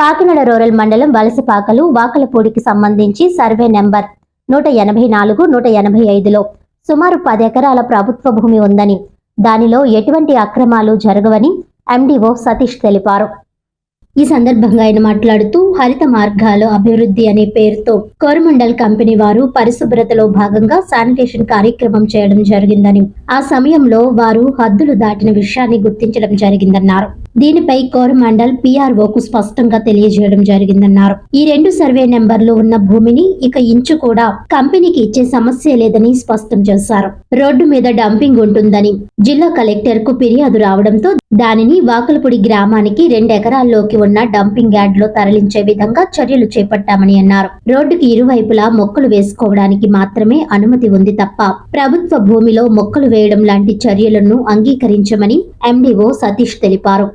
Kakinada rural మండలం వలసపాకలు వాకలపూడికి సంబంధించి survey number నూట ఎనభై నాలుగు నూట ఎనభై ఐదులో సుమారు పది ఎకరాల ప్రభుత్వ భూమి ఉందని దానిలో ఎటువంటి అక్రమాలు జరగవని ఎండీఓ సతీష్ తెలిపారు. ఈ సందర్భంగా ఆయన మాట్లాడుతూ హరిత మార్గాలు అభివృద్ధి అనే పేరుతో కోరమండల్ కంపెనీ వారు పరిశుభ్రతలో భాగంగా శానిటేషన్ కార్యక్రమం చేయడం జరిగిందని ఆ సమయంలో వారు హద్దులు దాటిన విషయాన్ని గుర్తించడం జరిగిందన్నారు. దీనిపై కోరమండల్ పీఆర్ఓకు స్పష్టంగా తెలియజేయడం జరిగిందన్నారు. ఈ రెండు సర్వే నెంబర్లు ఉన్న భూమిని ఇక ఇంచు కూడా కంపెనీకి ఇచ్చే సమస్య లేదని స్పష్టం చేశారు. రోడ్డు మీద డంపింగ్ ఉంటుందని జిల్లా కలెక్టర్కు ఫిర్యాదు రావడంతో దానిని వాకలపూడి గ్రామానికి రెండు ఎకరాల్లోకి ఉన్న డంపింగ్ యార్డ్లో తరలించే విధంగా చర్యలు చేపట్టామని అన్నారు. రోడ్డుకి ఇరువైపులా మొక్కలు వేసుకోవడానికి మాత్రమే అనుమతి ఉంది తప్ప ప్రభుత్వ భూమిలో మొక్కలు వేయడం లాంటి చర్యలను అంగీకరించమని ఎండీఓ సతీష్ తెలిపారు.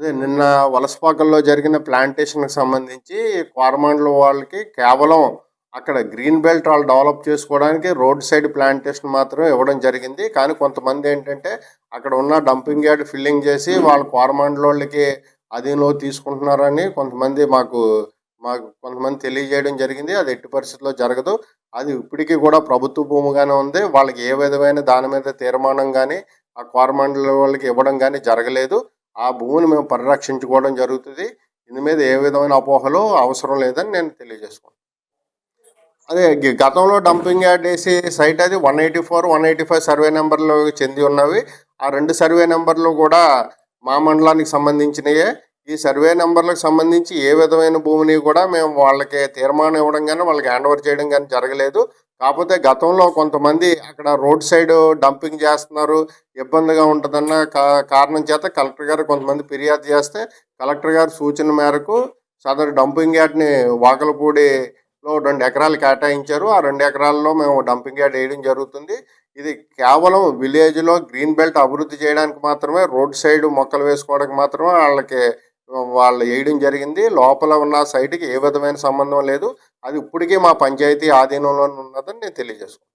అదే నిన్న వలసపాకల్లో జరిగిన ప్లాంటేషన్కి సంబంధించి కోరమాండల వాళ్ళకి కేవలం అక్కడ గ్రీన్ బెల్ట్ వాళ్ళు డెవలప్ చేసుకోవడానికి రోడ్ సైడ్ ప్లాంటేషన్ మాత్రం ఇవ్వడం జరిగింది. కానీ కొంతమంది ఏంటంటే అక్కడ ఉన్న డంపింగ్ యార్డ్ ఫిల్లింగ్ చేసి వాళ్ళు కోరమాండల వాళ్ళకి అధీనంలో తీసుకుంటున్నారని కొంతమంది మాకు మాకు కొంతమంది తెలియజేయడం జరిగింది. అది ఎట్టి పరిస్థితుల్లో జరగదు. అది ఇప్పటికీ కూడా ప్రభుత్వ భూమిగానే ఉంది. వాళ్ళకి ఏ విధమైన దాని మీద తీర్మానం కానీ ఆ కోరమండల వాళ్ళకి ఇవ్వడం కానీ జరగలేదు. ఆ భూమిని మేము పరిరక్షించుకోవడం జరుగుతుంది. దీని మీద ఏ విధమైన అపోహలు అవసరం లేదని నేను తెలియజేసుకున్నాను అదే గతంలో డంపింగ్ యార్డ్ వేసి సైట్ అది one eighty four one eighty five survey నెంబర్లు చెంది ఉన్నవి. ఆ రెండు సర్వే నెంబర్లు కూడా మా మండలానికి సంబంధించినయే. ఈ సర్వే నెంబర్లకు సంబంధించి ఏ విధమైన భూమిని కూడా మేము వాళ్ళకి తీర్మానం ఇవ్వడం కానీ వాళ్ళకి హ్యాండ్ ఓవర్ చేయడం కానీ జరగలేదు. కాకపోతే గతంలో కొంతమంది అక్కడ రోడ్ సైడ్ డంపింగ్ చేస్తున్నారు ఇబ్బందిగా ఉంటుందన్న కా- కారణం చేత కలెక్టర్ గారు కొంతమంది ఫిర్యాదు చేస్తే కలెక్టర్ గారు సూచన మేరకు సదరు డంపింగ్ యార్డ్ని వాకలపూడిలో రెండు ఎకరాలు కేటాయించారు. ఆ రెండు ఎకరాల్లో మేము డంపింగ్ యార్డ్ వేయడం జరుగుతుంది. ఇది కేవలం విలేజ్లో గ్రీన్ బెల్ట్ అభివృద్ధి చేయడానికి మాత్రమే రోడ్ సైడ్ మొక్కలు వేసుకోవడానికి మాత్రమే వాళ్ళకి వాళ్ళు వేయడం జరిగింది. లోపల ఉన్న సైట్కి ఏ విధమైన సంబంధం లేదు. అది ఇప్పటికే మా పంచాయతీ ఆధీనంలో ఉన్నదని నేను తెలియజేసుకున్నాను